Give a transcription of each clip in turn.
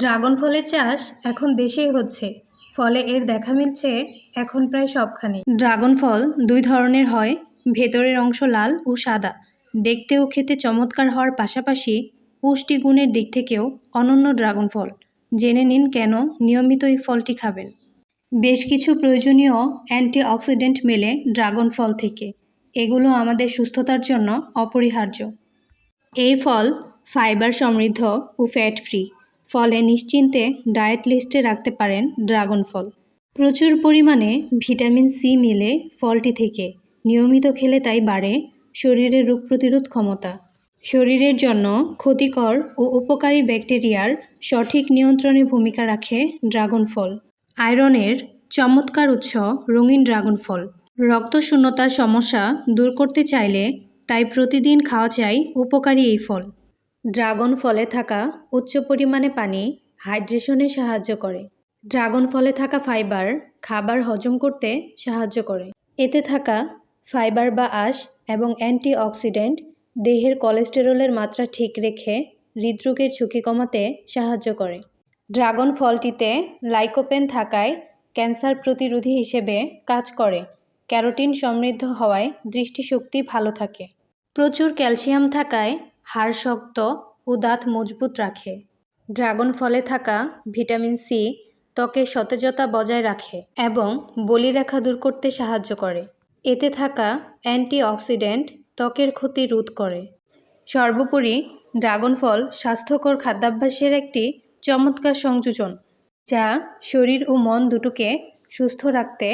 Dragon ফলের চাষ এখন দেশেই হচ্ছে, ফলে এর দেখা মিলছে এখন প্রায় সবখানে ড্রাগন ফল দুই ধরনের হয়, ভেতরের অংশ লাল ও সাদা। দেখতে ও খেতে চমৎকার হওয়ার পাশাপাশি পুষ্টিগুণের দিক থেকেও অনন্য ড্রাগন ফল। জেনে নিন কেন নিয়মিত এই ফলটি খাবেন। বেশ কিছু প্রয়োজনীয় অ্যান্টিঅক্সিডেন্ট মেলে ড্রাগন ফল থেকে। এগুলো আমাদের সুস্থতার জন্য অপরিহার্য। এই ফল ফাইবার সমৃদ্ধ ও ফ্যাট ফ্রি ফলে নিশ্চিন্তে ডায়েট লিস্টে রাখতে পারেন ড্রাগন ফল। প্রচুর পরিমাণে ভিটামিন সি মিলে ফলটি থেকে। নিয়মিত খেলে তাই বাড়ে শরীরের রোগ প্রতিরোধ ক্ষমতা। শরীরের জন্য ক্ষতিকর ও উপকারী ব্যাকটেরিয়ার সঠিক নিয়ন্ত্রণে ভূমিকা রাখে ড্রাগন ফল। আয়রনের চমৎকার উৎস রঙিন ড্রাগন ফল। রক্তশূন্যতার সমস্যা দূর করতে চাইলে তাই প্রতিদিন খাওয়া চাই উপকারী এই ফল। ড্রাগন ফলে থাকা উচ্চ পরিমাণে পানি হাইড্রেশনে সাহায্য করে। ড্রাগন ফলে থাকা ফাইবার খাবার হজম করতে সাহায্য করে। এতে থাকা ফাইবার বা আঁশ এবং অ্যান্টিঅক্সিডেন্ট দেহের কোলেস্টেরলের মাত্রা ঠিক রেখে হৃদরোগের ঝুঁকি কমাতে সাহায্য করে। ড্রাগন ফলটিতে লাইকোপেন থাকায় ক্যান্সার প্রতিরোধী হিসেবে কাজ করে। ক্যারোটিন সমৃদ্ধ হওয়ায় দৃষ্টিশক্তি ভালো থাকে। প্রচুর ক্যালসিয়াম থাকায় হাড় শক্ত ও দাঁত মজবুত রাখে। ড্রাগন ফলে থাকা ভিটামিন সি ত্বকের সতেজতা বজায় রাখে এবং বলিরেখা দূর করতে সাহায্য করে। এতে থাকা অ্যান্টিঅক্সিডেন্ট ত্বকের ক্ষতি রোধ করে। সর্বোপরি, ড্রাগন ফল স্বাস্থ্যকর খাদ্যাভ্যাসের একটি চমৎকার সংযোজন, যা শরীর ও মন দুটোকে সুস্থ রাখতে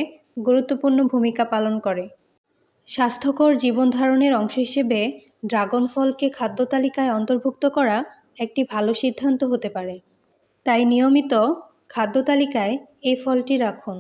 গুরুত্বপূর্ণ ভূমিকা পালন করে। স্বাস্থ্যকর জীবনধারণের অংশ হিসেবে ড্রাগন ফলকে খাদ্য তালিকায় অন্তর্ভুক্ত করা একটি ভালো সিদ্ধান্ত হতে পারে। তাই নিয়মিত খাদ্য তালিকায় এই ফলটি রাখুন।